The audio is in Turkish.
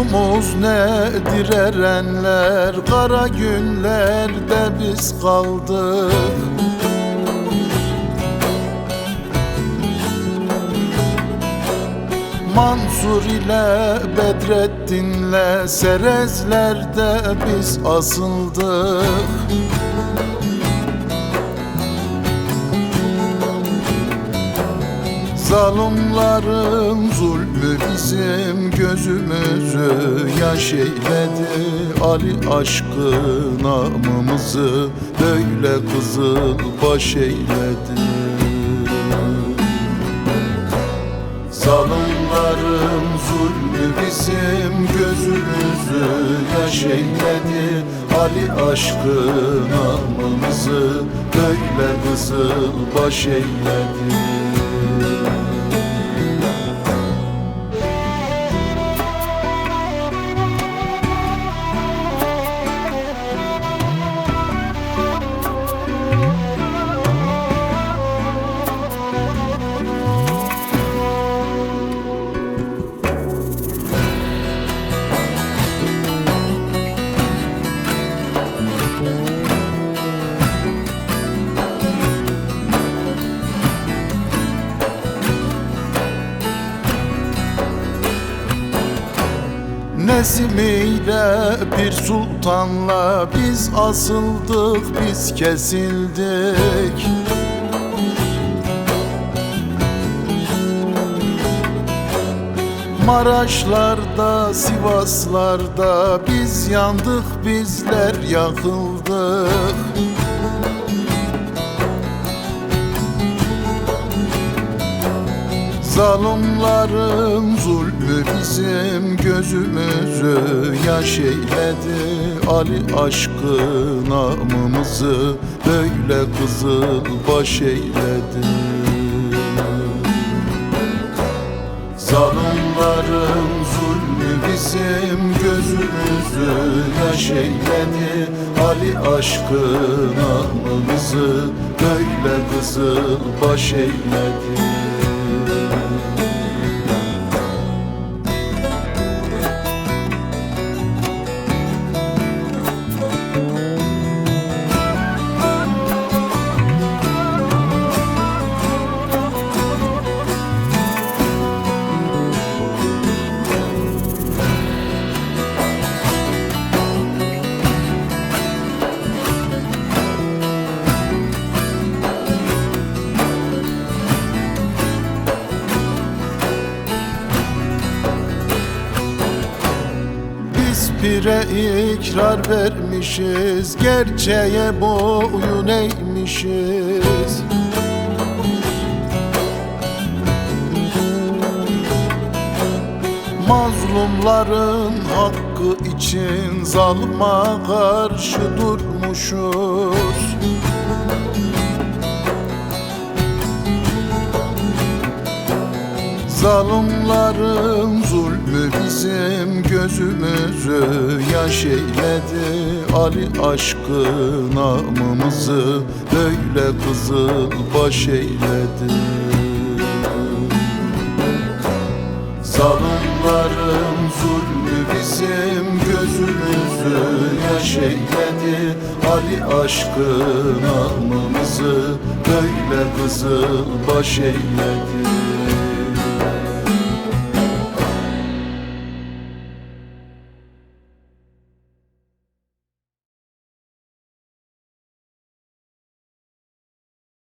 Suçumuz nedir erenler? Kara günlerde biz kaldık. Mansur ile Bedrettin'le Serezler'de biz asıldık Zalimlerin zulmü bizim gözümüzü yaş eyledi Ali aşkı namımızı böyle kızıl baş eyledi. Zalimlerin zulmü bizim gözümüzü yaş eyledi Ali aşkı namımızı böyle kızıl baş eyledi Nesimiyle bir sultanla biz asıldık, biz kesildik. Maraşlarda, Sivaslarda biz yandık, bizler yakıldık Zalimlerin zulmü bizim gözümüzü yaş eyledi. Ali aşkı namımızı böyle kızıl baş eyledi. Zalimlerin zulmü bizim gözümüzü yaş eyledi. Ali aşkı namımızı böyle kızıl baş eyledi pire ikrar vermişiz Gerçeğe boyun eğmişiz. Mazlumların hakkı için Zalma karşı durmuşuz Zalimlerin zulmü bizim gözümüzü yaş eyledi. Ali aşkı namımızı böyle kızıl baş eyledi. Zalimlerin zulmü bizim gözümüzü yaş eyledi. Ali aşkı namımızı böyle kızıl baş eyledi